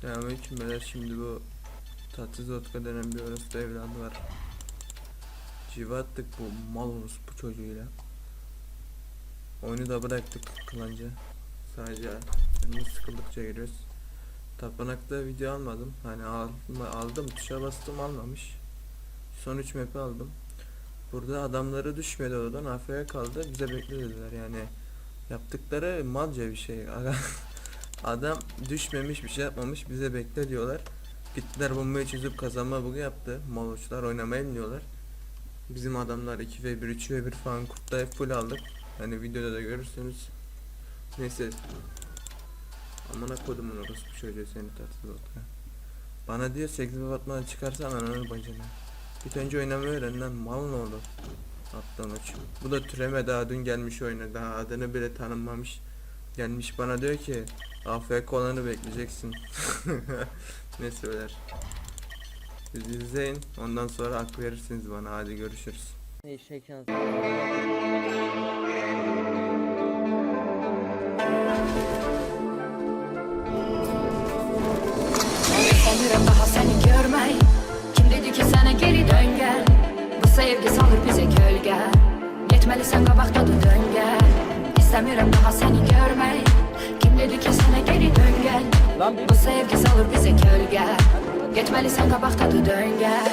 Selamünaleyküm beyler şimdi bu tatsız otka denen bir orospu evladı var. Civa attık bu mal orospu çocuğuyla. Oyunu da bıraktık klanca. Sadece canımız sıkıldıkça giriyoruz. Tapınakta video almadım. Hani alma, aldım tuşa bastım almamış. Son 3 map'i aldım. Burada adamları düşmedi oradan AFK kaldı bize beklediler yani. Yaptıkları malca bir şey. Adam düşmemiş bir şey yapmamış bize bekle diyorlar. Gittiler bombayı çözüp kazanma bugü yaptı. Moloçlar oynamayı bilmiyorlar. Bizim adamlar 2v1 3v1 falan kurtta full aldık. Hani videoda da görürsünüz. Neyse. Amına kodumun orospu çocuğu seni tatsız otka. Bana diyor 8 batmadan çıkarsan ananı bacını. Bir önce oynamayı öğren lan mal ne oldu? Atlan uç. Bu da türeme daha dün gelmiş oyuna daha adını bile tanınmamış. Gelmiş bana diyor ki AFK olanı bekleyeceksin. ne söyler? Siz izleyin ondan sonra hak verirsiniz bana hadi görüşürüz. Eşek İstemiyorum daha seni görmeyi Kim dedi ki sana geri dön gel? Bu sevgi salır bize gölge Yetmeli sen kabakta dur dön gel.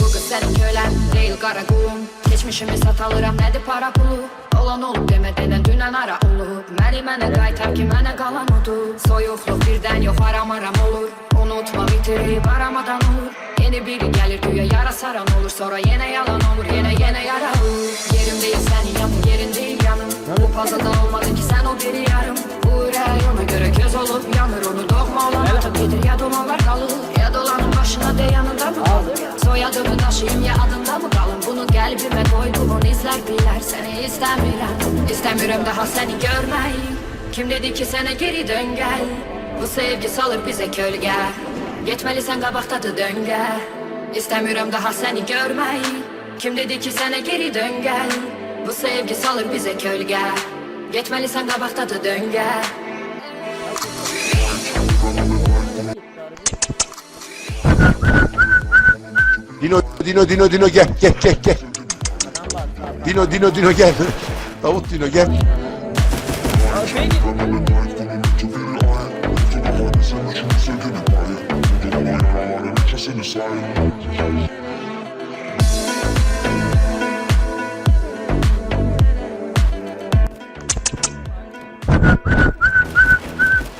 Bu kölen değil kara kulun Geçmişimi sat alırım. Nedir para pulu? Olan olup demeden dünen ara olup Məni mənə qaytar ki mənə qalan odur Soyuqluq birdən yox aram aram olur. Unutma bitirib aramadan olur. Yeni biri gelir güya yara saran olur. Sonra yine yalan olur yine yine yara olur. Yerim değil senin yanın yerin değil yanım Bu puzzle'da olmadın ki sen o biri yarım. Bu ürək ona göre göz olup yanır Onu doğma olan atıp getir ya dolanlar izler bilər Seni istemiyorum. İstemiyorum daha seni görmeyi. Kim dedi ki sana geri dön gel? Bu sevgi salır bize kölge. Geçmeli sen kabaktadı döngə İstemiyorum daha seni görmeyi. Kim dedi ki sana geri dön gel? Bu sevgi salır bize kölge. Geçmeli sen kabaktadı döngə Dino, Dino, Dino, Dino gel, gel, gel, gel. Dino, Dino, Dino gel. Davut Dino gel.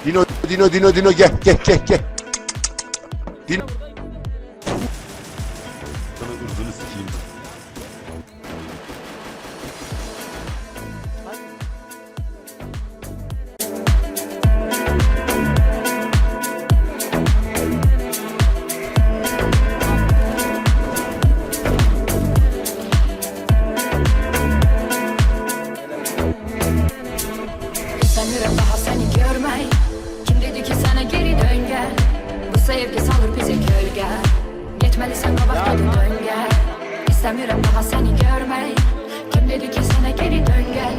Dino, Dino, Dino, Dino gel, gel, gel, gel. Dino. İstemiyorum daha seni görmeyi Kim dedi ki sana geri dön gel. Bu sevgi salır bize gölge Yetmeli sen kabakta dur dön gel. İstemiyorum daha seni görmeyi Kim dedi ki sana geri dön gel.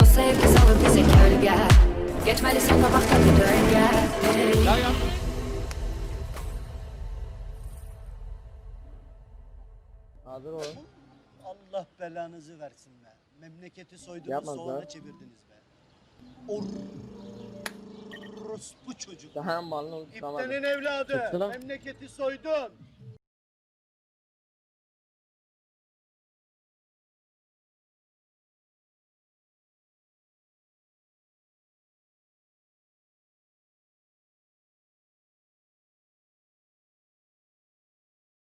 Bu sevgi salır bize gölge Yetmeli sen kabakta dur dön gel. Hazır olun. Allah belanızı versin be. Memleketi soydunuz Yapma soğana lan. çevirdiniz be. Orospu çocuk. Daha malını. İptenin evladı. Çıktı lan. Memleketi soydun.